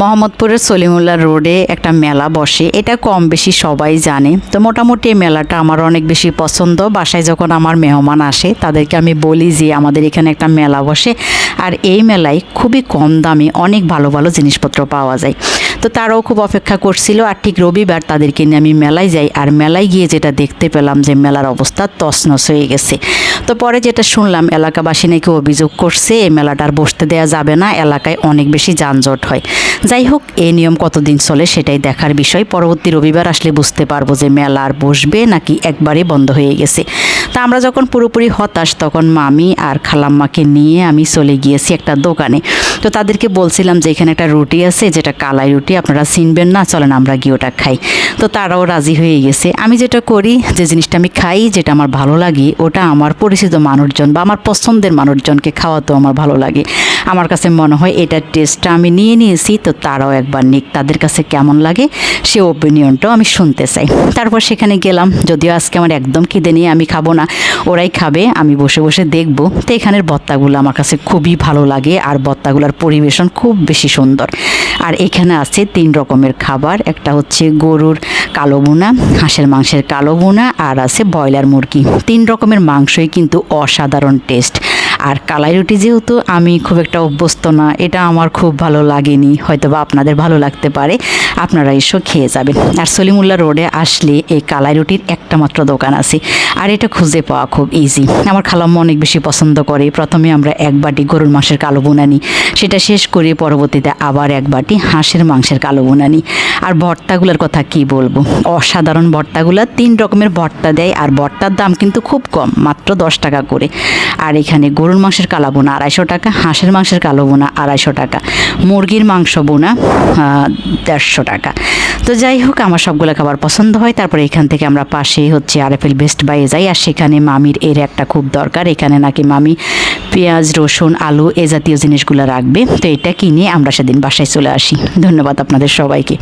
মোহাম্মদপুরের সলিমুল্লাহ রোডে একটা মেলা বসে। এটা কম বেশি সবাই জানে। তো মোটামুটি এই মেলাটা আমার অনেক বেশি পছন্দ। বাসায় যখন আমার মেহমান আসে, তাদেরকে আমি বলি যে আমাদের এখানে একটা মেলা বসে। আর এই মেলায় খুবই কম দামে অনেক ভালো ভালো জিনিসপত্র পাওয়া যায়। তো তারাও খুব অপেক্ষা করছিল, আর ঠিক রবিবার তাদেরকে নিয়ে আমি মেলায় যাই। আর মেলায় গিয়ে যেটা দেখতে পেলাম যে মেলার অবস্থা তছনছ হয়ে গেছে। তো পরে যেটা শুনলাম, এলাকাবাসী নাকি অভিযোগ করছে, এই মেলাটা আর বসতে দেওয়া যাবে না। এলাকায় অনেক বেশি যানজট হয়। যাই হোক এই নিয়ম কতদিন চলে সেটাই দেখার বিষয়। পরবর্তী রবিবার আসলে বুঝতে পারব যে মেলা আর বসবে নাকি একবারে বন্ধ হয়ে গেছে। তা আমরা যখন পুরোপুরি হতাশ, তখন মামি আর খালাম্মাকে নিয়ে আমি চলে গিয়েছি একটা দোকানে। তো তাদেরকে বলছিলাম যে, এখানে একটা রুটি আছে, যেটা কালাই রুটি, আপনারা চিনবেন না, চলেন আমরা গিয়ে ওটা খাই। তো তারাও রাজি হয়ে গেছে। আমি যেটা করি, যে জিনিসটা আমি খাই, যেটা আমার ভালো লাগে, ওটা আমার পরিচিত মানুষজন বা আমার পছন্দের মানুষজনকে খাওয়াতেও আমার ভালো লাগে। আমার কাছে মনে হয় এটার টেস্টটা আমি নিয়ে নিয়েছি, তো তারাও একবার নিক, তাদের কাছে কেমন লাগে, সে ওপিনিয়নটাও আমি শুনতে চাই। তারপর সেখানে গেলাম, যদিও আজকে আমার একদম খিদে নিয়ে আমি খাব না। ওরাই খাবে, আমি বসে বসে দেখব। তো এখানের বত্তাগুলো আমার কাছে খুবই ভালো লাগে আর বত্তাগুলোর পরিবেশন খুব বেশি সুন্দর। আর এখানে আছে তিন রকমের খাবার, একটা হচ্ছে গরুর কালো বোনা হাঁসের মাংসের কালো বোনা আর আছে ব্রয়লার মুরগি। তিন রকমের মাংসই কিন্তু অসাধারণ টেস্ট। আর কালাই রুটি যেহেতু আমি খুব একটা অভ্যস্ত না, এটা আমার খুব ভালো লাগেনি। হয়তো বা আপনাদের ভালো লাগতে পারে, আপনারা এসব খেয়ে যাবেন। আর সলিমুল্লাহ রোডে আসলে এই কালাই রুটির একটা মাত্র দোকান আছে, আর এটা খুঁজে পাওয়া খুব ইজি আমার খালাম্মা অনেক বেশি পছন্দ করে, প্রথমে আমরা এক বাটি গরুর মাংসের কালো বোনা নিই, সেটা শেষ করে পরবর্তীতে আবার এক বাটি হাঁসের মাংসের কালো বোনা নিই। আর ভর্তাগুলোর কথা কি বলব? অসাধারণ ভর্তাগুলো, তিন রকমের ভর্তা দেয়, আর ভর্তার দাম কিন্তু খুব কম, মাত্র দশ টাকা করে। আর এখানে গরুর মাংসের কালো বোনা, আড়াইশো টাকা, হাঁসের মাংসের কালো বোনা, আড়াইশো টাকা, মুরগির মাংস বোনা দেড়শো টাকা। তো যাই হোক, আমার সবগুলো খাবার পছন্দ হয়। তারপরে এখান থেকে আমরা পাশে হচ্ছে আরএফএল বেস্ট বাইয়ে যাই, আর সেখানে মামির এর একটা খুব দরকার। এখানে নাকি মামি পেঁয়াজ, রসুন, আলু এ জাতীয় জিনিসগুলো রাখবে। তো এটা কিনে আমরা সেদিন বাসায় চলে আসি। ধন্যবাদ আপনাদের সবাইকে।